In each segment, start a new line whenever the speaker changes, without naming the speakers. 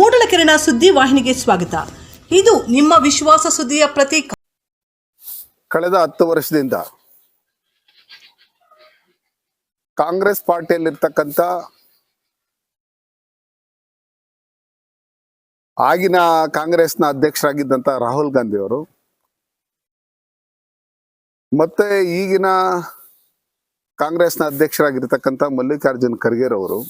ಮೂಡಲಕೆರೆನ ಸುದ್ದಿ ವಾಹಿನಿಗೆ ಸ್ವಾಗತ. ಇದು ನಿಮ್ಮ ವಿಶ್ವಾಸ ಸುದ್ದಿಯ ಪ್ರತೀಕ.
ಕಳೆದ ಹತ್ತು ವರ್ಷದಿಂದ ಕಾಂಗ್ರೆಸ್ ಪಾರ್ಟಿಯಲ್ಲಿರ್ತಕ್ಕಂಥ ಆಗಿನ ಕಾಂಗ್ರೆಸ್ನ ಅಧ್ಯಕ್ಷರಾಗಿದ್ದಂತ ರಾಹುಲ್ ಗಾಂಧಿ ಅವರು, ಮತ್ತೆ ಈಗಿನ ಕಾಂಗ್ರೆಸ್ನ ಅಧ್ಯಕ್ಷರಾಗಿರ್ತಕ್ಕಂಥ ಮಲ್ಲಿಕಾರ್ಜುನ್ ಖರ್ಗೆರವರು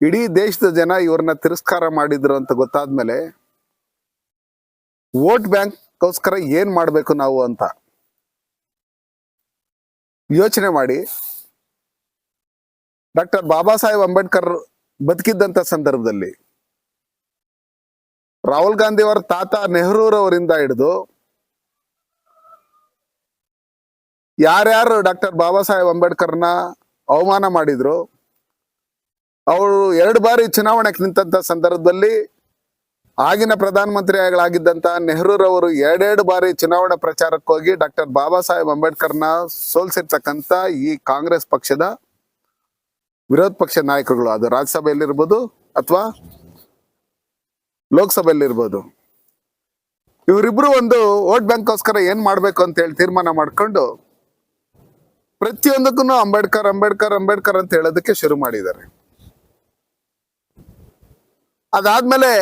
ಇಡೀ ದೇಶದ ಜನ ಇವ್ರನ್ನ ತಿರಸ್ಕಾರ ಮಾಡಿದ್ರು ಅಂತ ಗೊತ್ತಾದ್ಮೇಲೆ ವೋಟ್ ಬ್ಯಾಂಕ್ಗೋಸ್ಕರ ಏನ್ ಮಾಡ್ಬೇಕು ನಾವು ಅಂತ ಯೋಚನೆ ಮಾಡಿ ಡಾಕ್ಟರ್ ಬಾಬಾ ಸಾಹೇಬ್ ಅಂಬೇಡ್ಕರ್ ಬದುಕಿದ್ದಂತ ಸಂದರ್ಭದಲ್ಲಿ ರಾಹುಲ್ ಗಾಂಧಿ ಅವರ ತಾತ ನೆಹರೂರವರಿಂದ ಹಿಡಿದು ಯಾರ್ಯಾರು ಡಾಕ್ಟರ್ ಬಾಬಾ ಸಾಹೇಬ್ ಅಂಬೇಡ್ಕರ್ನ ಅವಮಾನ ಮಾಡಿದ್ರು ಅವರು ಎರಡು ಬಾರಿ ಚುನಾವಣೆಗೆ ನಿಂತಂತ ಸಂದರ್ಭದಲ್ಲಿ ಆಗಿನ ಪ್ರಧಾನಮಂತ್ರಿಗಳಾಗಿದ್ದಂತ ನೆಹರೂರವರು ಎರಡೆರಡು ಬಾರಿ ಚುನಾವಣಾ ಪ್ರಚಾರಕ್ಕೆ ಹೋಗಿ ಡಾಕ್ಟರ್ ಬಾಬಾ ಸಾಹೇಬ್ ಅಂಬೇಡ್ಕರ್ನ ಸೋಲ್ಸಿರ್ತಕ್ಕಂಥ ಈ ಕಾಂಗ್ರೆಸ್ ಪಕ್ಷದ ವಿರೋಧ ಪಕ್ಷ ನಾಯಕರುಗಳು, ಅದು ರಾಜ್ಯಸಭೆಯಲ್ಲಿರ್ಬೋದು ಅಥವಾ ಲೋಕಸಭೆಯಲ್ಲಿರ್ಬೋದು. ಇವರಿಬ್ರು ಒಂದು ವೋಟ್ ಬ್ಯಾಂಕ್ಗೋಸ್ಕರ ಏನ್ ಮಾಡ್ಬೇಕು ಅಂತ ಹೇಳಿ ತೀರ್ಮಾನ ಮಾಡ್ಕೊಂಡು ಪ್ರತಿಯೊಂದಕ್ಕೂ ಅಂಬೇಡ್ಕರ್ ಅಂಬೇಡ್ಕರ್ ಅಂಬೇಡ್ಕರ್ ಅಂತ ಹೇಳೋದಕ್ಕೆ ಶುರು ಮಾಡಿದ್ದಾರೆ. ಅದಾದ್ಮೇಲೆ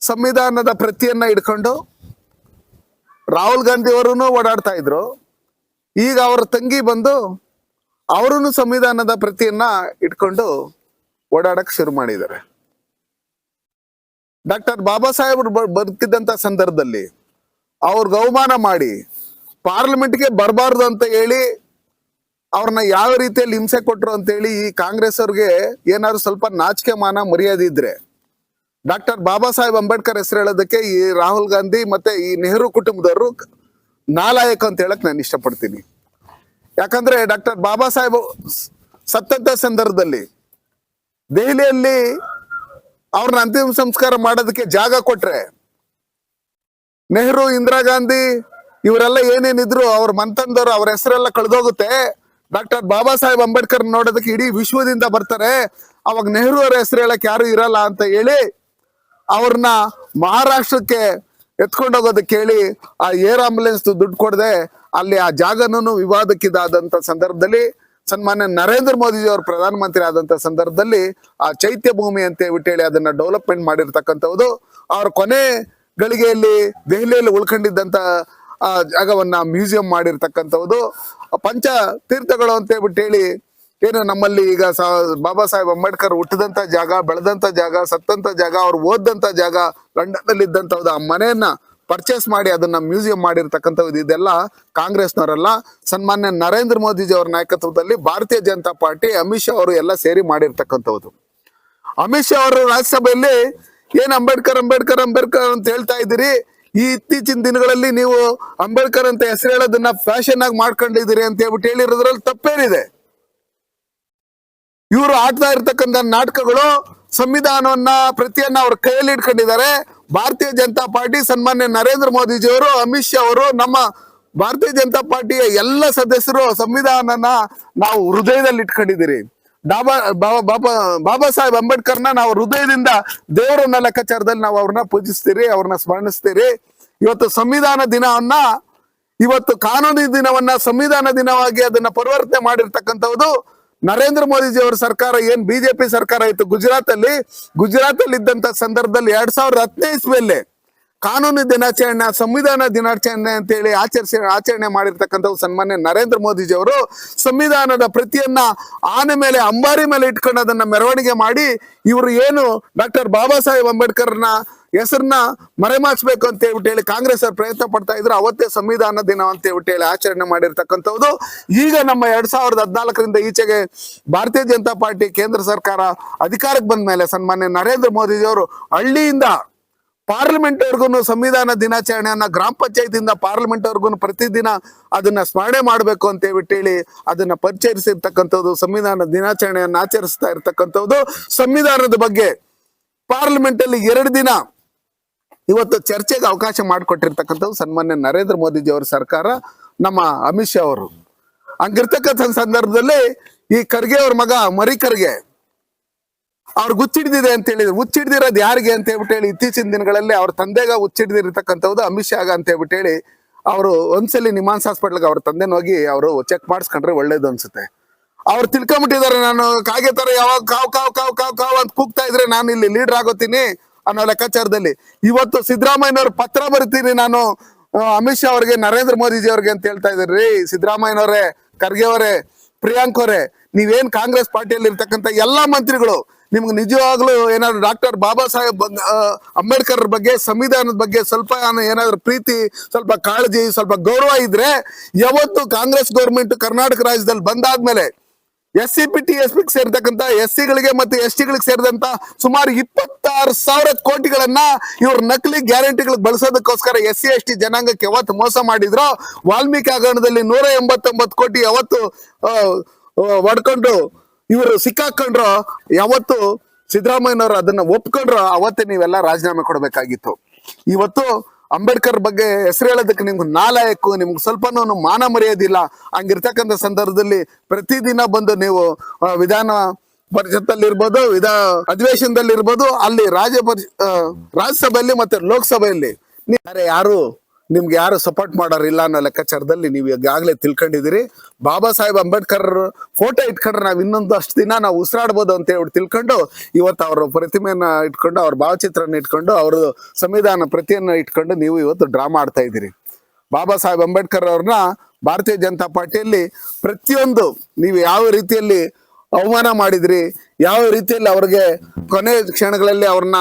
ಸಂವಿಧಾನದ ಪ್ರತಿಯನ್ನ ಇಟ್ಕೊಂಡು ರಾಹುಲ್ ಗಾಂಧಿ ಅವರು ಓಡಾಡ್ತಾ ಇದ್ರು. ಈಗ ಅವರ ತಂಗಿ ಬಂದು ಅವರು ಸಂವಿಧಾನದ ಪ್ರತಿಯನ್ನ ಇಟ್ಕೊಂಡು ಓಡಾಡಕ್ ಶುರು ಮಾಡಿದ್ದಾರೆ. ಡಾಕ್ಟರ್ ಬಾಬಾ ಸಾಹೇಬ್ರು ಬದುಕಿದ್ದಂತ ಸಂದರ್ಭದಲ್ಲಿ ಅವ್ರಿಗೆ ಅವಮಾನ ಮಾಡಿ ಪಾರ್ಲಿಮೆಂಟ್ಗೆ ಬರಬಾರ್ದು ಅಂತ ಹೇಳಿ ಅವ್ರನ್ನ ಯಾವ ರೀತಿಯಲ್ಲಿ ಹಿಂಸೆ ಕೊಟ್ರು ಅಂತ ಹೇಳಿ ಈ ಕಾಂಗ್ರೆಸ್ ಅವ್ರಿಗೆ ಏನಾದ್ರು ಸ್ವಲ್ಪ ನಾಚಿಕೆ ಮಾನ ಮರ್ಯಾದೆ ಇದ್ರೆ ಡಾಕ್ಟರ್ ಬಾಬಾ ಸಾಹೇಬ್ ಅಂಬೇಡ್ಕರ್ ಹೆಸರು ಹೇಳೋದಕ್ಕೆ ಈ ರಾಹುಲ್ ಗಾಂಧಿ ಮತ್ತೆ ಈ ನೆಹರು ಕುಟುಂಬದವರು ನಾಲಾಯಕ ಅಂತ ಹೇಳಕ್ ನಾನು ಇಷ್ಟಪಡ್ತೀನಿ. ಯಾಕಂದ್ರೆ ಡಾಕ್ಟರ್ ಬಾಬಾ ಸಾಹೇಬ್ ಸತ್ತಂತ ಸಂದರ್ಭದಲ್ಲಿ ದೆಹಲಿಯಲ್ಲಿ ಅವ್ರನ್ನ ಅಂತಿಮ ಸಂಸ್ಕಾರ ಮಾಡೋದಕ್ಕೆ ಜಾಗ ಕೊಟ್ರೆ ನೆಹರು, ಇಂದಿರಾ ಗಾಂಧಿ ಇವರೆಲ್ಲ ಏನೇನಿದ್ರು ಅವ್ರ ಮಂತಂದವರು ಅವ್ರ ಹೆಸರೆಲ್ಲ ಕಳೆದೋಗುತ್ತೆ. ಡಾಕ್ಟರ್ ಬಾಬಾ ಸಾಹೇಬ್ ಅಂಬೇಡ್ಕರ್ ನೋಡೋದಕ್ಕೆ ಇಡೀ ವಿಶ್ವದಿಂದ ಬರ್ತಾರೆ. ಅವಾಗ ನೆಹರು ಅವರ ಹೆಸರು ಹೇಳಕ್ ಯಾರು ಇರಲ್ಲ ಅಂತ ಹೇಳಿ ಅವ್ರನ್ನ ಮಹಾರಾಷ್ಟ್ರಕ್ಕೆ ಎತ್ಕೊಂಡು ಹೋಗೋದಕ್ಕೆ ಹೇಳಿ ಆ ಏರ್ ಆಂಬುಲೆನ್ಸ್ ದುಡ್ಡು ಕೊಡದೆ ಅಲ್ಲಿ ಆ ಜಾಗನೂ ವಿವಾದಕ್ಕಿದಾದಂತ ಸಂದರ್ಭದಲ್ಲಿ ಸನ್ಮಾನ್ಯ ನರೇಂದ್ರ ಮೋದಿಜಿ ಅವರು ಪ್ರಧಾನಮಂತ್ರಿ ಆದಂತ ಸಂದರ್ಭದಲ್ಲಿ ಆ ಚೈತ್ಯ ಭೂಮಿ ಅಂತ ಹೇಳ್ಬಿಟ್ಟು ಹೇಳಿ ಅದನ್ನ ಡೆವಲಪ್ಮೆಂಟ್ ಮಾಡಿರ್ತಕ್ಕಂಥದ್ದು ಅವ್ರ ಕೊನೆ ಗಳಿಗೆಯಲ್ಲಿ ದೆಹಲಿಯಲ್ಲಿ ಉಳ್ಕೊಂಡಿದ್ದಂತ, ಆ ಜಾಗವನ್ನ ಮ್ಯೂಸಿಯಂ ಮಾಡಿರ್ತಕ್ಕಂಥದ್ದು ಪಂಚ ತೀರ್ಥಗಳು ಅಂತ ಹೇಳ್ಬಿಟ್ಟು ಹೇಳಿ ಏನು ನಮ್ಮಲ್ಲಿ ಈಗ ಬಾಬಾ ಸಾಹೇಬ್ ಅಂಬೇಡ್ಕರ್ ಹುಟ್ಟಿದಂತ ಜಾಗ, ಬೆಳೆದಂತ ಜಾಗ, ಸತ್ತಂತ ಜಾಗ, ಅವ್ರು ಓದಂತ ಜಾಗ ಲಂಡನ್ ಅಲ್ಲಿ ಆ ಮನೆಯನ್ನ ಪರ್ಚೇಸ್ ಮಾಡಿ ಅದನ್ನ ಮ್ಯೂಸಿಯಂ ಮಾಡಿರ್ತಕ್ಕಂಥದ್ದು ಇದೆಲ್ಲ ಕಾಂಗ್ರೆಸ್ನವರೆಲ್ಲ. ಸನ್ಮಾನ್ಯ ನರೇಂದ್ರ ಮೋದಿಜಿ ಅವರ ನಾಯಕತ್ವದಲ್ಲಿ ಭಾರತೀಯ ಜನತಾ ಪಾರ್ಟಿ ಅಮಿತ್ ಶಾ ಅವರು ಎಲ್ಲ ಸೇರಿ ಮಾಡಿರ್ತಕ್ಕಂಥದ್ದು ಅಮಿತ್ ಶಾ ಅವರು ರಾಜ್ಯಸಭೆಯಲ್ಲಿ ಏನ್ ಅಂಬೇಡ್ಕರ್ ಅಂಬೇಡ್ಕರ್ ಅಂಬೇಡ್ಕರ್ ಅಂತ ಹೇಳ್ತಾ ಇದ್ದೀರಿ? ಈ ಇತ್ತೀಚಿನ ದಿನಗಳಲ್ಲಿ ನೀವು ಅಂಬೇಡ್ಕರ್ ಅಂತ ಹೆಸರು ಹೇಳೋದನ್ನ ಫ್ಯಾಷನ್ ಆಗಿ ಮಾಡ್ಕೊಂಡಿದ್ದೀರಿ ಅಂತ ಹೇಳ್ಬಿಟ್ಟು ಹೇಳಿರೋದ್ರಲ್ಲಿ ತಪ್ಪೇನಿದೆ. ಇವರು ಆಡ್ತಾ ಇರ್ತಕ್ಕಂಥ ನಾಟಕಗಳು ಸಂವಿಧಾನವನ್ನ ಪ್ರತಿಯನ್ನ ಅವ್ರ ಕೈಯಲ್ಲಿ ಇಟ್ಕೊಂಡಿದ್ದಾರೆ. ಭಾರತೀಯ ಜನತಾ ಪಾರ್ಟಿ ಸನ್ಮಾನ್ಯ ನರೇಂದ್ರ ಮೋದಿಜಿ ಅವರು ಅಮಿತ್ ಶಾ ಅವರು ನಮ್ಮ ಭಾರತೀಯ ಜನತಾ ಪಾರ್ಟಿಯ ಎಲ್ಲ ಸದಸ್ಯರು ಸಂವಿಧಾನನ ನಾವು ಹೃದಯದಲ್ಲಿ ಇಟ್ಕೊಂಡಿದ್ದೀರಿ. ಬಾಬಾ ಬಾಬಾ ಬಾಬಾ ಸಾಹೇಬ್ ಅಂಬೇಡ್ಕರ್ನ ನಾವು ಹೃದಯದಿಂದ ದೇವರನ್ನ ಲೆಕ್ಕಾಚಾರದಲ್ಲಿ ನಾವು ಅವ್ರನ್ನ ಪೂಜಿಸ್ತೀರಿ, ಅವ್ರನ್ನ ಸ್ಮರಣಿಸ್ತೀರಿ ಇವತ್ತು ಸಂವಿಧಾನ ದಿನವನ್ನ, ಇವತ್ತು ಕಾನೂನು ದಿನವನ್ನ ಸಂವಿಧಾನ ದಿನವಾಗಿ ಅದನ್ನ ಪರಿವರ್ತನೆ ಮಾಡಿರ್ತಕ್ಕಂಥದ್ದು ನರೇಂದ್ರ ಮೋದಿಜಿ ಅವರ ಸರ್ಕಾರ ಏನ್ ಬಿಜೆಪಿ ಸರ್ಕಾರ ಇತ್ತು ಗುಜರಾತ್ ಅಲ್ಲಿ ಗುಜರಾತ್ ಅಲ್ಲಿ ಇದ್ದಂತ ಸಂದರ್ಭದಲ್ಲಿ ಎರಡ್ ಸಾವಿರದ ಹತ್ತನೇ ಇಸ್ವಿಯಲ್ಲಿ ಕಾನೂನು ದಿನಾಚರಣೆ, ಸಂವಿಧಾನ ದಿನಾಚರಣೆ ಅಂತ ಹೇಳಿ ಆಚರಿಸಿ, ಆಚರಣೆ ಮಾಡಿರ್ತಕ್ಕಂಥ ಸನ್ಮಾನ್ಯ ನರೇಂದ್ರ ಮೋದಿಜಿ ಅವರು ಸಂವಿಧಾನದ ಪ್ರತಿಯನ್ನ ಆನೆ ಮೇಲೆ, ಅಂಬಾರಿ ಮೇಲೆ ಇಟ್ಕೊಂಡು ಅದನ್ನ ಮೆರವಣಿಗೆ ಮಾಡಿ ಇವರು ಏನು ಡಾಕ್ಟರ್ ಬಾಬಾ ಸಾಹೇಬ್ ಅಂಬೇಡ್ಕರ್ನ ಹೆಸರನ್ನ ಮರೆಮಾಚಬೇಕು ಅಂತ ಹೇಳ್ಬಿಟ್ಟು ಹೇಳಿ ಕಾಂಗ್ರೆಸ್ ಅವರು ಪ್ರಯತ್ನ ಪಡ್ತಾ ಇದ್ರು, ಅವತ್ತೇ ಸಂವಿಧಾನ ದಿನ ಅಂತ ಹೇಳ್ಬಿಟ್ಟು ಹೇಳಿ ಆಚರಣೆ ಮಾಡಿರ್ತಕ್ಕಂಥದ್ದು ಈಗ ನಮ್ಮ ಎರಡ್ ಸಾವಿರದ ಹದಿನಾಲ್ಕರಿಂದ ಈಚೆಗೆ ಭಾರತೀಯ ಜನತಾ ಪಾರ್ಟಿ ಕೇಂದ್ರ ಸರ್ಕಾರ ಅಧಿಕಾರಕ್ಕೆ ಬಂದ ಮೇಲೆ ಸನ್ಮಾನ್ಯ ನರೇಂದ್ರ ಮೋದಿಜಿಯವರು ಹಳ್ಳಿಯಿಂದ ಪಾರ್ಲಿಮೆಂಟ್ ವರ್ಗು ಸಂವಿಧಾನ ದಿನಾಚರಣೆಯನ್ನ ಗ್ರಾಮ ಪಂಚಾಯತಿಯಿಂದ ಪಾರ್ಲಿಮೆಂಟ್ ವರ್ಗು ಪ್ರತಿದಿನ ಅದನ್ನ ಸ್ಮರಣೆ ಮಾಡಬೇಕು ಅಂತ ಹೇಳಿ ಅದನ್ನ ಪರಿಚಯಿಸಿರ್ತಕ್ಕಂಥದ್ದು ಸಂವಿಧಾನ ದಿನಾಚರಣೆಯನ್ನ ಆಚರಿಸ್ತಾ ಇರ್ತಕ್ಕಂಥದ್ದು ಸಂವಿಧಾನದ ಬಗ್ಗೆ ಪಾರ್ಲಿಮೆಂಟ್ ಅಲ್ಲಿ ಎರಡು ದಿನ ಇವತ್ತು ಚರ್ಚೆಗೆ ಅವಕಾಶ ಮಾಡಿಕೊಟ್ಟಿರ್ತಕ್ಕಂಥದ್ದು ಸನ್ಮಾನ್ಯ ನರೇಂದ್ರ ಮೋದಿಜಿ ಅವರ ಸರ್ಕಾರ, ನಮ್ಮ ಅಮಿತ್ ಶಾ ಅವರು. ಹಂಗಿರ್ತಕ್ಕಂಥ ಸಂದರ್ಭದಲ್ಲಿ ಈ ಖರ್ಗೆ ಅವ್ರ ಮಗ ಮರಿ ಖರ್ಗೆ ಅವ್ರಿಗೆ ಗುಚ್ಚಿಡ್ದಿದೆ ಅಂತ ಹೇಳಿದ್ರು. ಹುಚ್ಚಿಡ್ದಿರೋದು ಯಾರಿಗೆ ಅಂತ ಹೇಳ್ಬಿಟ್ಟು ಹೇಳಿ, ಇತ್ತೀಚಿನ ದಿನಗಳಲ್ಲಿ ಅವ್ರ ತಂದೆಗ ಹುಚ್ಚಿಡ್ದಿರ್ತಕ್ಕಂಥದ್ದು ಅಮಿತ್ ಶಾಗ ಅಂತ ಹೇಳ್ಬಿಟ್ಟು ಹೇಳಿ, ಅವರು ಒಂದ್ಸಲಿ ನಿಮಾನ್ಸ್ ಹಾಸ್ಪಿಟ್ಲ್ಗೆ ಅವ್ರ ತಂದೆನ ಹೋಗಿ ಅವರು ಚೆಕ್ ಮಾಡಿಸ್ಕೊಂಡ್ರೆ ಒಳ್ಳೇದು ಅನ್ಸುತ್ತೆ. ಅವ್ರು ತಿಳ್ಕೊಂಬಿಟ್ಟಿದ್ದಾರೆ, ನಾನು ಕಾಗೆ ತರ ಯಾವಾಗ ಕಾವ್ ಕಾವ್ ಕಾವ್ ಕಾವ್ ಕಾವ್ ಅಂತ ಕೂಗ್ತಾ ಇದ್ರೆ ನಾನು ಇಲ್ಲಿ ಲೀಡರ್ ಆಗೋತೀನಿ. ಅನ್ನೋ ಲೆಕ್ಕಾಚಾರದಲ್ಲಿ. ಇವತ್ತು ಸಿದ್ದರಾಮಯ್ಯನವ್ರ ಪತ್ರ ಬರಿತೀನಿ ನಾನು. ಅಮಿತ್ ಶಾ ಅವ್ರಿಗೆ, ನರೇಂದ್ರ ಮೋದಿಜಿ ಅವ್ರಿಗೆ ಅಂತ ಹೇಳ್ತಾ ಇದ್ರಿ ಸಿದ್ದರಾಮಯ್ಯನವರೇ, ಖರ್ಗೆ ಅವರೇ, ಪ್ರಿಯಾಂಕ್ ಅವರೇ, ನೀವೇನ್ ಕಾಂಗ್ರೆಸ್ ಪಾರ್ಟಿಯಲ್ಲಿ ಇರ್ತಕ್ಕಂಥ ಎಲ್ಲಾ ಮಂತ್ರಿಗಳು, ನಿಮ್ಗೆ ನಿಜವಾಗ್ಲೂ ಏನಾದ್ರು ಡಾಕ್ಟರ್ ಬಾಬಾ ಸಾಹೇಬ್ ಅಂಬೇಡ್ಕರ್ ಬಗ್ಗೆ, ಸಂವಿಧಾನದ ಬಗ್ಗೆ ಸ್ವಲ್ಪ ಏನಾದ್ರು ಪ್ರೀತಿ, ಸ್ವಲ್ಪ ಕಾಳಜಿ, ಸ್ವಲ್ಪ ಗೌರವ ಇದ್ರೆ, ಯಾವತ್ತು ಕಾಂಗ್ರೆಸ್ ಗೌರ್ಮೆಂಟ್ ಕರ್ನಾಟಕ ರಾಜ್ಯದಲ್ಲಿ ಬಂದಾದ್ಮೇಲೆ S C P T S P ಸೇರ್ತಕ್ಕಂತ S ಸಿಗಳಿಗೆ ಮತ್ತೆ ಎಸ್ ಟಿಗಳಿಗೆ ಸೇರಿದಂತ ಸುಮಾರು ಇಪ್ಪತ್ತಾರು ಸಾವಿರ ಕೋಟಿಗಳನ್ನ ಇವ್ರ ನಕಲಿ ಗ್ಯಾರಂಟಿಗಳಿಗೆ ಬಳಸೋದಕ್ಕೋಸ್ಕರ ಎಸ್ ಸಿ ಎಸ್ ಟಿ ಜನಾಂಗಕ್ಕೆ ಯಾವತ್ತು ಮೋಸ ಮಾಡಿದ್ರು ವಾಲ್ಮೀಕಿ ಹಗರಣದಲ್ಲಿ ನೂರ ಎಂಬತ್ತೊಂಬತ್ತು ಕೋಟಿ ಯಾವತ್ತು ಹೊಡ್ಕೊಂಡು ಇವರು ಸಿಕ್ಕಾಕೊಂಡ್ರು ಯಾವತ್ತು ಸಿದ್ದರಾಮಯ್ಯನವರು ಅದನ್ನ ಒಪ್ಕೊಂಡ್ರು ಅವತ್ತೇ ನೀವೆಲ್ಲ ರಾಜೀನಾಮೆ ಕೊಡಬೇಕಾಗಿತ್ತು. ಇವತ್ತು ಅಂಬೇಡ್ಕರ್ ಬಗ್ಗೆ ಹೆಸರು ಹೇಳೋದಕ್ಕೆ ನಿಮ್ಗೆ ನಾಲಾಯಕು, ನಿಮ್ಗೆ ಸ್ವಲ್ಪನೂ ಮಾನ ಮರೆಯೋದಿಲ್ಲ ಹಂಗಿರ್ತಕ್ಕಂಥ ಸಂದರ್ಭದಲ್ಲಿ ಪ್ರತಿದಿನ ಬಂದು ನೀವು ವಿಧಾನ ಪರಿಷತ್ತಲ್ಲಿ ಇರ್ಬೋದು ವಿಧಾ ಅಧಿವೇಶನದಲ್ಲಿ ಇರ್ಬೋದು ಅಲ್ಲಿ ರಾಜ್ಯ ಪರಿಷ ರಾಜ್ಯಸಭೆಯಲ್ಲಿ ಮತ್ತೆ ಲೋಕಸಭೆಯಲ್ಲಿ. ಯಾರು? ನಿಮ್ಗೆ ಯಾರು ಸಪೋರ್ಟ್ ಮಾಡೋರಿಲ್ಲ ಅನ್ನೋ ಲೆಕ್ಕಾಚಾರದಲ್ಲಿ ನೀವು ಈಗಾಗಲೇ ತಿಳ್ಕೊಂಡಿದ್ದೀರಿ. ಬಾಬಾ ಸಾಹೇಬ್ ಅಂಬೇಡ್ಕರ್ ಫೋಟೋ ಇಟ್ಕೊಂಡ್ರೆ ನಾವು ಇನ್ನೊಂದು ಅಷ್ಟು ದಿನ ನಾವು ಉಸಿರಾಡ್ಬೋದು ಅಂತ ಹೇಳ್ಬಿಟ್ಟು ತಿಳ್ಕೊಂಡು, ಇವತ್ತು ಅವರ ಪ್ರತಿಮೆಯನ್ನ ಇಟ್ಕೊಂಡು, ಅವ್ರ ಭಾವಚಿತ್ರನ ಇಟ್ಕೊಂಡು ಅವ್ರ ಸಂವಿಧಾನ ಪ್ರತಿಯನ್ನ ಇಟ್ಕೊಂಡು ನೀವು ಇವತ್ತು ಡ್ರಾ ಮಾಡ್ತಾ ಇದ್ದೀರಿ. ಬಾಬಾ ಸಾಹೇಬ್ ಅಂಬೇಡ್ಕರ್ ಅವ್ರನ್ನ ಭಾರತೀಯ ಜನತಾ ಪಾರ್ಟಿಯಲ್ಲಿ ಪ್ರತಿಯೊಂದು ನೀವು ಯಾವ ರೀತಿಯಲ್ಲಿ ಅವಮಾನ ಮಾಡಿದ್ರಿ? ಯಾವ ರೀತಿಯಲ್ಲಿ ಅವ್ರಿಗೆ ಕೊನೆ ಕ್ಷಣಗಳಲ್ಲಿ ಅವ್ರನ್ನ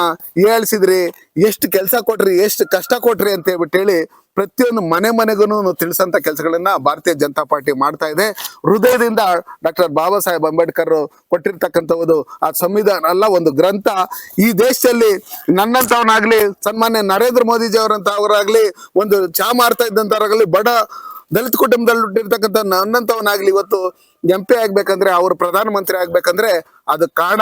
ಏಳ್ಸಿದ್ರಿ? ಎಷ್ಟು ಕೆಲಸ ಕೊಟ್ರಿ? ಎಷ್ಟು ಕಷ್ಟ ಕೊಟ್ರಿ ಅಂತ ಹೇಳ್ಬಿಟ್ಟು ಹೇಳಿ ಪ್ರತಿಯೊಂದು ಮನೆ ಮನೆಗೂ ತಿಳಿಸಂತ ಕೆಲಸಗಳನ್ನ ಭಾರತೀಯ ಜನತಾ ಪಾರ್ಟಿ ಮಾಡ್ತಾ ಇದೆ. ಹೃದಯದಿಂದ ಡಾಕ್ಟರ್ ಬಾಬಾ ಸಾಹೇಬ್ ಅಂಬೇಡ್ಕರ್ ಕೊಟ್ಟಿರ್ತಕ್ಕಂಥದ್ದು ಆ ಸಂವಿಧಾನ ಅಲ್ಲ, ಒಂದು ಗ್ರಂಥ. ಈ ದೇಶದಲ್ಲಿ ನನ್ನಂತವನಾಗ್ಲಿ ಸನ್ಮಾನ್ಯ ನರೇಂದ್ರ ಮೋದಿಜಿ ಅವರಂತವರಾಗ್ಲಿ ಒಂದು ಚಾ ಮಾರ್ತಾ ಇದ್ದಂತವ್ರಾಗ್ಲಿ ಬಡ ದಲಿತ ಕುಟುಂಬದಲ್ಲಿ ಹುಟ್ಟಿರ್ತಕ್ಕಂಥ ನನ್ನಂತವನಾಗ್ಲಿ ಇವತ್ತು ಎಂ ಪಿ ಆಗ್ಬೇಕಂದ್ರೆ ಅವರು ಪ್ರಧಾನಮಂತ್ರಿ ಆಗ್ಬೇಕಂದ್ರೆ ಅದು ಕಾರಣ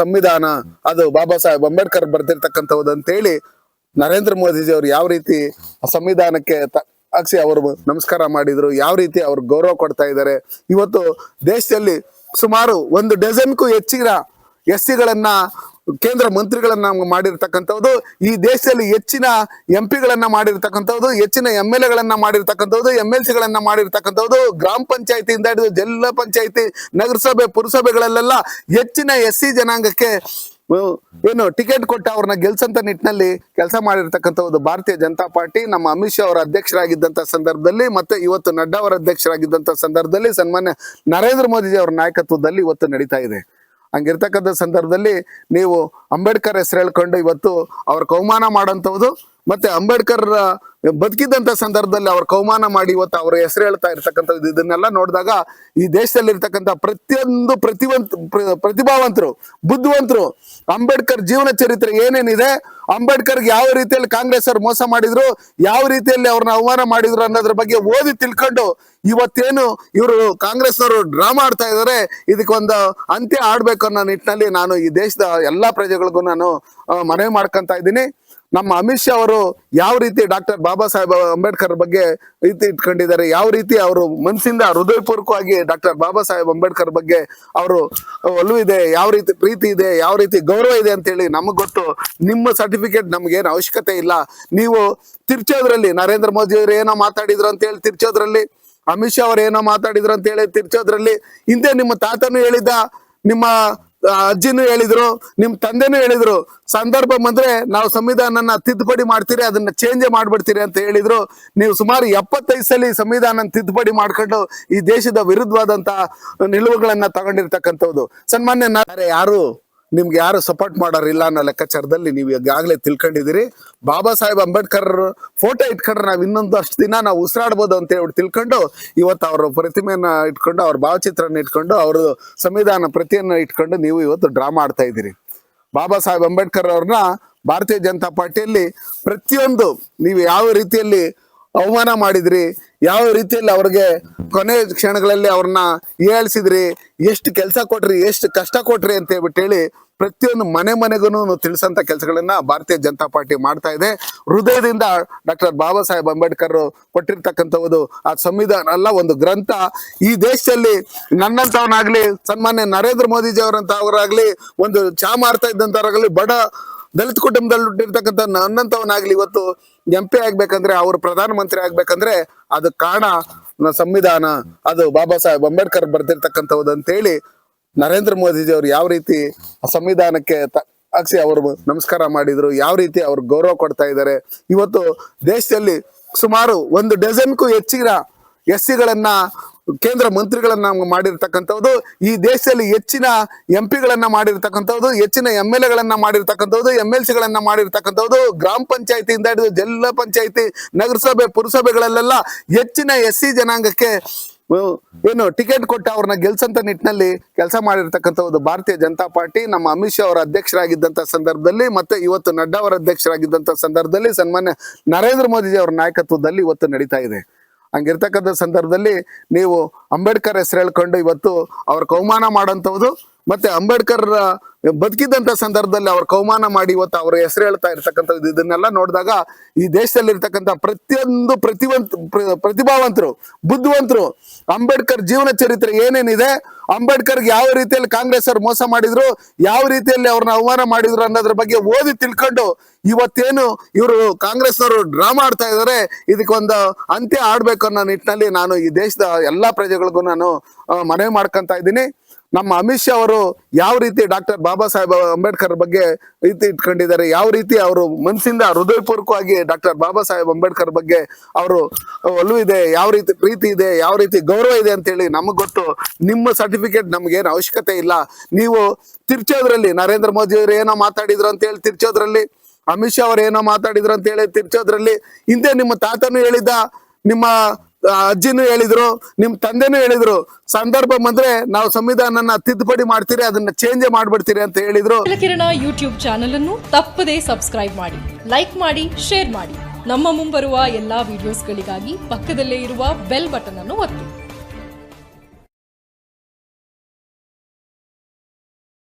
ಸಂವಿಧಾನ. ಅದು ಬಾಬಾ ಸಾಹೇಬ್ ಅಂಬೇಡ್ಕರ್ ಬರ್ದಿರ್ತಕ್ಕಂಥದ್ದು ಅಂತೇಳಿ ನರೇಂದ್ರ ಮೋದಿಜಿ ಅವರು ಯಾವ ರೀತಿ ಸಂವಿಧಾನಕ್ಕೆ ಹಾಕ್ಸಿ ಅವರು ನಮಸ್ಕಾರ ಮಾಡಿದ್ರು, ಯಾವ ರೀತಿ ಅವ್ರು ಗೌರವ ಕೊಡ್ತಾ ಇದ್ದಾರೆ. ಇವತ್ತು ದೇಶದಲ್ಲಿ ಸುಮಾರು ಒಂದು ಡಜನ್ಗೂ ಹೆಚ್ಚಿನ ಎಸ್ ಸಿಗಳನ್ನ ಕೇಂದ್ರ ಮಂತ್ರಿಗಳನ್ನ ಮಾಡಿರ್ತಕ್ಕಂಥದ್ದು, ಈ ದೇಶದಲ್ಲಿ ಹೆಚ್ಚಿನ ಎಂ ಪಿಗಳನ್ನ ಮಾಡಿರ್ತಕ್ಕಂಥದ್ದು, ಹೆಚ್ಚಿನ ಎಂ ಎಲ್ ಎಗಳನ್ನ ಮಾಡಿರ್ತಕ್ಕಂಥದ್ದು ಎಂ ಎಲ್ ಸಿಗಳನ್ನ ಮಾಡಿರ್ತಕ್ಕಂಥದ್ದು, ಗ್ರಾಮ ಪಂಚಾಯತಿಯಿಂದ ಹಿಡಿದು ಜಿಲ್ಲಾ ಪಂಚಾಯತಿ, ನಗರಸಭೆ, ಪುರಸಭೆಗಳಲ್ಲೆಲ್ಲ ಹೆಚ್ಚಿನ ಎಸ್ ಸಿ ಜನಾಂಗಕ್ಕೆ ಏನು ಟಿಕೆಟ್ ಕೊಟ್ಟು ಅವ್ರನ್ನ ಗೆಲ್ಸಂತ ನಿಟ್ಟಿನಲ್ಲಿ ಕೆಲಸ ಮಾಡಿರ್ತಕ್ಕಂಥದ್ದು ಭಾರತೀಯ ಜನತಾ ಪಾರ್ಟಿ. ನಮ್ಮ ಅಮಿತ್ ಶಾ ಅವರ ಅಧ್ಯಕ್ಷರಾಗಿದ್ದಂತ ಸಂದರ್ಭದಲ್ಲಿ ಮತ್ತೆ ಇವತ್ತು ನಡ್ಡಾ ಅವರ ಅಧ್ಯಕ್ಷರಾಗಿದ್ದಂತ ಸಂದರ್ಭದಲ್ಲಿ ಸನ್ಮಾನ್ಯ ನರೇಂದ್ರ ಮೋದಿಜಿ ಅವರ ನಾಯಕತ್ವದಲ್ಲಿ ಇವತ್ತು ನಡೀತಾ ಇದೆ. ಹಂಗಿರ್ತಕ್ಕಂಥ ಸಂದರ್ಭದಲ್ಲಿ ನೀವು ಅಂಬೇಡ್ಕರ್ ಹೆಸರು ಹೇಳ್ಕೊಂಡು ಇವತ್ತು ಅವ್ರ ಕೌಮಾನ ಮಾಡೋಂಥದ್ದು ಮತ್ತೆ ಅಂಬೇಡ್ಕರ್ ಬದುಕಿದ್ದಂತ ಸಂದರ್ಭದಲ್ಲಿ ಅವ್ರ ಕೌಮಾನ ಮಾಡಿ ಇವತ್ತು ಅವ್ರ ಹೆಸರು ಹೇಳ್ತಾ ಇರ್ತಕ್ಕಂಥದ್ದು, ಇದನ್ನೆಲ್ಲ ನೋಡಿದಾಗ ಈ ದೇಶದಲ್ಲಿ ಇರ್ತಕ್ಕಂಥ ಪ್ರತಿಯೊಂದು ಪ್ರತಿವಂತ, ಪ್ರ- ಪ್ರತಿಭಾವಂತರು, ಬುದ್ಧಿವಂತರು, ಅಂಬೇಡ್ಕರ್ ಜೀವನ ಚರಿತ್ರೆ ಏನೇನಿದೆ, ಅಂಬೇಡ್ಕರ್ಗೆ ಯಾವ ರೀತಿಯಲ್ಲಿ ಕಾಂಗ್ರೆಸ್ ಅವ್ರು ಮೋಸ ಮಾಡಿದ್ರು, ಯಾವ ರೀತಿಯಲ್ಲಿ ಅವ್ರನ್ನ ಅವಮಾನ ಮಾಡಿದ್ರು ಅನ್ನೋದ್ರ ಬಗ್ಗೆ ಓದಿ ತಿಳ್ಕೊಂಡು ಇವತ್ತೇನು ಇವರು ಕಾಂಗ್ರೆಸ್ನವರು ಡ್ರಾಮಾ ಆಡ್ತಾ ಇದ್ದಾರೆ ಇದಕ್ಕೊಂದು ಅಂತ್ಯ ಆಡ್ಬೇಕು ಅನ್ನೋ ನಿಟ್ಟಿನಲ್ಲಿ ನಾನು ಈ ದೇಶದ ಎಲ್ಲಾ ಪ್ರಜೆಗಳಿಗೂ ನಾನು ಮನವಿ ಮಾಡ್ಕೊಂತ ಇದ್ದೀನಿ. ನಮ್ಮ ಅಮಿತ್ ಶಾ ಅವರು ಯಾವ ರೀತಿ ಡಾಕ್ಟರ್ ಬಾಬಾ ಸಾಹೇಬ್ ಅಂಬೇಡ್ಕರ್ ಬಗ್ಗೆ ರೀತಿ ಇಟ್ಕೊಂಡಿದ್ದಾರೆ, ಯಾವ ರೀತಿ ಅವರು ಮನಸ್ಸಿಂದ ಹೃದಯಪೂರ್ವಕವಾಗಿ ಡಾಕ್ಟರ್ ಬಾಬಾ ಸಾಹೇಬ್ ಅಂಬೇಡ್ಕರ್ ಬಗ್ಗೆ ಅವರು ಒಲವು ಇದೆ, ಯಾವ ರೀತಿ ಪ್ರೀತಿ ಇದೆ, ಯಾವ ರೀತಿ ಗೌರವ ಇದೆ ಅಂತೇಳಿ ನಮಗ್ ಗೊತ್ತು. ನಿಮ್ಮ ಸರ್ಟಿಫಿಕೇಟ್ ನಮ್ಗೇನು ಅವಶ್ಯಕತೆ ಇಲ್ಲ. ನೀವು ತಿರ್ಚೋದ್ರಲ್ಲಿ ನರೇಂದ್ರ ಮೋದಿ ಅವರು ಏನೋ ಮಾತಾಡಿದ್ರು ಅಂತ ಹೇಳಿ ತಿರ್ಚೋದ್ರಲ್ಲಿ, ಅಮಿತ್ ಶಾ ಅವ್ರು ಏನೋ ಮಾತಾಡಿದ್ರು ಅಂತ ಹೇಳಿ ತಿರ್ಚೋದ್ರಲ್ಲಿ, ಹಿಂದೆ ನಿಮ್ಮ ತಾತನು ಹೇಳಿದ್ದ, ನಿಮ್ಮ ಅಜ್ಜಿನೂ ಹೇಳಿದ್ರು, ನಿಮ್ ತಂದೆನೂ ಹೇಳಿದ್ರು, ಸಂದರ್ಭ ಬಂದ್ರೆ ನಾವು ಸಂವಿಧಾನನ ತಿದ್ದುಪಡಿ ಮಾಡ್ತೀರಿ, ಅದನ್ನ ಚೇಂಜ್ ಮಾಡ್ಬಿಡ್ತೀರಿ ಅಂತ ಹೇಳಿದ್ರು. ನೀವು ಸುಮಾರು ಎಪ್ಪತ್ತೈದು ಸಲ ಸಂವಿಧಾನ ತಿದ್ದುಪಡಿ ಮಾಡ್ಕೊಂಡು ಈ ದೇಶದ ವಿರುದ್ಧವಾದಂತಹ ನಿಲುವುಗಳನ್ನ ತಗೊಂಡಿರ್ತಕ್ಕಂಥದ್ದು ಸನ್ಮಾನ್ಯ ಯಾರು? ನಿಮ್ಗೆ ಯಾರು ಸಪೋರ್ಟ್ ಮಾಡೋರಿಲ್ಲ ಅನ್ನೋ ಲೆಕ್ಕಾಚಾರದಲ್ಲಿ ನೀವು ಈಗಾಗಲೇ ತಿಳ್ಕೊಂಡಿದ್ದೀರಿ. ಬಾಬಾ ಸಾಹೇಬ್ ಅಂಬೇಡ್ಕರ್ ಫೋಟೋ ಇಟ್ಕೊಂಡ್ರೆ ನಾವು ಇನ್ನೊಂದು ಅಷ್ಟು ದಿನ ನಾವು ಉಸಿರಾಡ್ಬೋದು ಅಂತ ಹೇಳಿ ತಿಳ್ಕೊಂಡು, ಇವತ್ತು ಅವ್ರ ಪ್ರತಿಮೆಯನ್ನ ಇಟ್ಕೊಂಡು, ಅವ್ರ ಭಾವಚಿತ್ರನ ಇಟ್ಕೊಂಡು ಅವ್ರ ಸಂವಿಧಾನ ಪ್ರತಿಯನ್ನ ಇಟ್ಕೊಂಡು ನೀವು ಇವತ್ತು ಡ್ರಾ ಮಾಡ್ತಾ ಇದ್ದೀರಿ. ಬಾಬಾ ಸಾಹೇಬ್ ಅಂಬೇಡ್ಕರ್ ಅವ್ರನ್ನ ಭಾರತೀಯ ಜನತಾ ಪಾರ್ಟಿಯಲ್ಲಿ ಪ್ರತಿಯೊಂದು ನೀವು ಯಾವ ರೀತಿಯಲ್ಲಿ ಅವಮಾನ ಮಾಡಿದ್ರಿ? ಯಾವ ರೀತಿಯಲ್ಲಿ ಅವ್ರಿಗೆ ಕೊನೆ ಕ್ಷಣಗಳಲ್ಲಿ ಅವ್ರನ್ನ ಏಳ್ಸಿದ್ರಿ? ಎಷ್ಟು ಕೆಲಸ ಕೊಟ್ರಿ? ಎಷ್ಟು ಕಷ್ಟ ಕೊಟ್ರಿ ಅಂತ ಹೇಳ್ಬಿಟ್ಟು ಹೇಳಿ ಪ್ರತಿಯೊಂದು ಮನೆ ಮನೆಗೂ ತಿಳಿಸಂತ ಕೆಲಸಗಳನ್ನ ಭಾರತೀಯ ಜನತಾ ಪಾರ್ಟಿ ಮಾಡ್ತಾ ಇದೆ. ಹೃದಯದಿಂದ ಡಾಕ್ಟರ್ ಬಾಬಾ ಸಾಹೇಬ್ ಅಂಬೇಡ್ಕರ್ ಕೊಟ್ಟಿರ್ತಕ್ಕಂಥದ್ದು ಆ ಸಂವಿಧಾನ ಅಲ್ಲ, ಒಂದು ಗ್ರಂಥ. ಈ ದೇಶದಲ್ಲಿ ನನ್ನಂತವನಾಗ್ಲಿ ಸನ್ಮಾನ್ಯ ನರೇಂದ್ರ ಮೋದಿಜಿ ಅವರಂತವರಾಗ್ಲಿ ಒಂದು ಚಾ ಮಾರ್ತಾ ಇದ್ದಂತವ್ರಾಗ್ಲಿ ಬಡ ದಲಿತ ಕುಟುಂಬದಲ್ಲಿ ಹುಟ್ಟಿರ್ತಕ್ಕಂಥ ನನ್ನಂತವನಾಗ್ಲಿ ಇವತ್ತು ಎಂ ಪಿ ಆಗ್ಬೇಕಂದ್ರೆ ಅವರು ಪ್ರಧಾನಮಂತ್ರಿ ಆಗ್ಬೇಕಂದ್ರೆ ಅದು ಕಾರಣ ಸಂವಿಧಾನ, ಅದು ಬಾಬಾ ಸಾಹೇಬ್ ಅಂಬೇಡ್ಕರ್ ಬರ್ದಿರ್ತಕ್ಕಂಥದ್ದು ಅಂತೇಳಿ ನರೇಂದ್ರ ಮೋದಿಜಿ ಅವರು ಯಾವ ರೀತಿ ಸಂವಿಧಾನಕ್ಕೆ ಹಾಕ್ಸಿ ಅವರು ನಮಸ್ಕಾರ ಮಾಡಿದ್ರು, ಯಾವ ರೀತಿ ಅವ್ರು ಗೌರವ ಕೊಡ್ತಾ ಇದ್ದಾರೆ. ಇವತ್ತು ದೇಶದಲ್ಲಿ ಸುಮಾರು ಒಂದು ಡಜನ್ಗೂ ಹೆಚ್ಚಿನ ಎಸ್ ಸಿಗಳನ್ನ ಕೇಂದ್ರ ಮಂತ್ರಿಗಳನ್ನ ಮಾಡಿರ್ತಕ್ಕಂಥದ್ದು, ಈ ದೇಶದಲ್ಲಿ ಹೆಚ್ಚಿನ ಎಂ ಪಿಗಳನ್ನ ಮಾಡಿರ್ತಕ್ಕಂಥದ್ದು, ಹೆಚ್ಚಿನ ಎಂ ಎಲ್ ಎಗಳನ್ನ ಮಾಡಿರ್ತಕ್ಕಂಥದ್ದು ಎಂ ಎಲ್ ಸಿಗಳನ್ನ ಮಾಡಿರ್ತಕ್ಕಂಥದ್ದು, ಗ್ರಾಮ ಪಂಚಾಯತಿಯಿಂದ ಹಿಡಿದು ಜಿಲ್ಲಾ ಪಂಚಾಯತಿ, ನಗರಸಭೆ, ಪುರಸಭೆಗಳಲ್ಲೆಲ್ಲ ಹೆಚ್ಚಿನ ಎಸ್ ಸಿ ಜನಾಂಗಕ್ಕೆ ಏನು ಟಿಕೆಟ್ ಕೊಟ್ಟು ಅವ್ರನ್ನ ಗೆಲ್ಸಂತ ನಿಟ್ಟಿನಲ್ಲಿ ಕೆಲಸ ಮಾಡಿರ್ತಕ್ಕಂಥದ್ದು ಭಾರತೀಯ ಜನತಾ ಪಾರ್ಟಿ. ನಮ್ಮ ಅಮಿತ್ ಶಾ ಅವರ ಅಧ್ಯಕ್ಷರಾಗಿದ್ದಂಥ ಸಂದರ್ಭದಲ್ಲಿ ಮತ್ತೆ ಇವತ್ತು ನಡ್ಡಾ ಅವರ ಅಧ್ಯಕ್ಷರಾಗಿದ್ದಂಥ ಸಂದರ್ಭದಲ್ಲಿ ಸನ್ಮಾನ್ಯ ನರೇಂದ್ರ ಮೋದಿಜಿ ಅವರ ನಾಯಕತ್ವದಲ್ಲಿ ಇವತ್ತು ನಡೀತಾ ಇದೆ. ಹಂಗಿರ್ತಕ್ಕಂಥ ಸಂದರ್ಭದಲ್ಲಿ ನೀವು ಅಂಬೇಡ್ಕರ್ ಹೆಸರು ಹೇಳ್ಕೊಂಡು ಇವತ್ತು ಅವ್ರ ಕೌಮಾನ ಮಾಡೋಂಥದ್ದು ಮತ್ತೆ ಅಂಬೇಡ್ಕರ್ ಬದುಕಿದ್ದಂತ ಸಂದರ್ಭದಲ್ಲಿ ಅವ್ರ ಕೌಮಾನ ಮಾಡಿ ಇವತ್ತು ಅವ್ರ ಹೆಸರು ಹೇಳ್ತಾ ಇರ್ತಕ್ಕಂಥ ಇದನ್ನೆಲ್ಲ ನೋಡಿದಾಗ ಈ ದೇಶದಲ್ಲಿ ಇರ್ತಕ್ಕಂಥ ಪ್ರತಿಯೊಂದು ಪ್ರತಿವಂತ ಪ್ರತಿಭಾವಂತರು, ಬುದ್ಧಿವಂತರು, ಅಂಬೇಡ್ಕರ್ ಜೀವನ ಚರಿತ್ರೆ ಏನೇನಿದೆ, ಅಂಬೇಡ್ಕರ್ಗೆ ಯಾವ ರೀತಿಯಲ್ಲಿ ಕಾಂಗ್ರೆಸ್ ಅವ್ರು ಮೋಸ ಮಾಡಿದ್ರು, ಯಾವ ರೀತಿಯಲ್ಲಿ ಅವ್ರನ್ನ ಅವಮಾನ ಮಾಡಿದ್ರು ಅನ್ನೋದ್ರ ಬಗ್ಗೆ ಓದಿ ತಿಳ್ಕೊಂಡು ಇವತ್ತೇನು ಇವರು ಕಾಂಗ್ರೆಸ್ನವರು ಡ್ರಾಮಾ ಆಡ್ತಾ ಇದ್ದಾರೆ ಇದಕ್ಕೊಂದು ಅಂತ್ಯ ಆಡ್ಬೇಕು ಅನ್ನೋ ನಿಟ್ಟಿನಲ್ಲಿ ನಾನು ಈ ದೇಶದ ಎಲ್ಲಾ ಪ್ರಜೆಗಳಿಗೂ ನಾನು ಮನವಿ ಮಾಡ್ಕೊಂತ ಇದ್ದೀನಿ. ನಮ್ಮ ಅಮಿತ್ ಶಾ ಅವರು ಯಾವ ರೀತಿ ಡಾಕ್ಟರ್ ಬಾಬಾ ಸಾಹೇಬ್ ಅಂಬೇಡ್ಕರ್ ಬಗ್ಗೆ ರೀತಿ ಇಟ್ಕೊಂಡಿದ್ದಾರೆ, ಯಾವ ರೀತಿ ಅವರು ಮನಸ್ಸಿಂದ ಹೃದಯಪೂರ್ವಕವಾಗಿ ಡಾಕ್ಟರ್ ಬಾಬಾ ಸಾಹೇಬ್ ಅಂಬೇಡ್ಕರ್ ಬಗ್ಗೆ ಅವರು ಒಲವಿದೆ ಯಾವ ರೀತಿ ಪ್ರೀತಿ ಇದೆ, ಯಾವ ರೀತಿ ಗೌರವ ಇದೆ ಅಂತೇಳಿ ನಮಗ್ ಗೊತ್ತು. ನಿಮ್ಮ ಸರ್ಟಿಫಿಕೇಟ್ ನಮ್ಗೇನು ಅವಶ್ಯಕತೆ ಇಲ್ಲ. ನೀವು ತಿರ್ಚೋದ್ರಲ್ಲಿ ನರೇಂದ್ರ ಮೋದಿ ಅವರು ಏನೋ ಮಾತಾಡಿದ್ರು ಅಂತ ಹೇಳಿ ತಿರ್ಚೋದ್ರಲ್ಲಿ, ಅಮಿತ್ ಶಾ ಅವ್ರು ಏನೋ ಮಾತಾಡಿದ್ರು ಅಂತ ಹೇಳಿ ತಿರ್ಚೋದ್ರಲ್ಲಿ, ಹಿಂದೆ ನಿಮ್ಮ ತಾತನು ಹೇಳಿದ್ದ, ನಿಮ್ಮ ಅಜ್ಜಿನೂ ಹೇಳಿದ್ರು, ನಿಮ್ ತಂದೆನೂ ಹೇಳಿದ್ರು, ಸಂದರ್ಭ ಬಂದ್ರೆ ನಾವು ಸಂವಿಧಾನನ ತಿದ್ದುಪಡಿ ಮಾಡ್ತೀರಿ, ಅದನ್ನ ಚೇಂಜ್ ಮಾಡ್ಬಿಡ್ತೀರಿ ಅಂತ ಹೇಳಿದ್ರು.
ಕಿರಣ ಯೂಟ್ಯೂಬ್ ಚಾನೆಲ್ ಅನ್ನು ತಪ್ಪದೇ ಸಬ್ಸ್ಕ್ರೈಬ್ ಮಾಡಿ ಲೈಕ್ ಮಾಡಿ ಶೇರ್ ಮಾಡಿ. ನಮ್ಮ ಮುಂಬರುವ ಎಲ್ಲಾ ವಿಡಿಯೋಸ್ಗಳಿಗಾಗಿ ಪಕ್ಕದಲ್ಲೇ ಇರುವ ಬೆಲ್ ಬಟನ್ ಅನ್ನು ಒತ್ತಿ.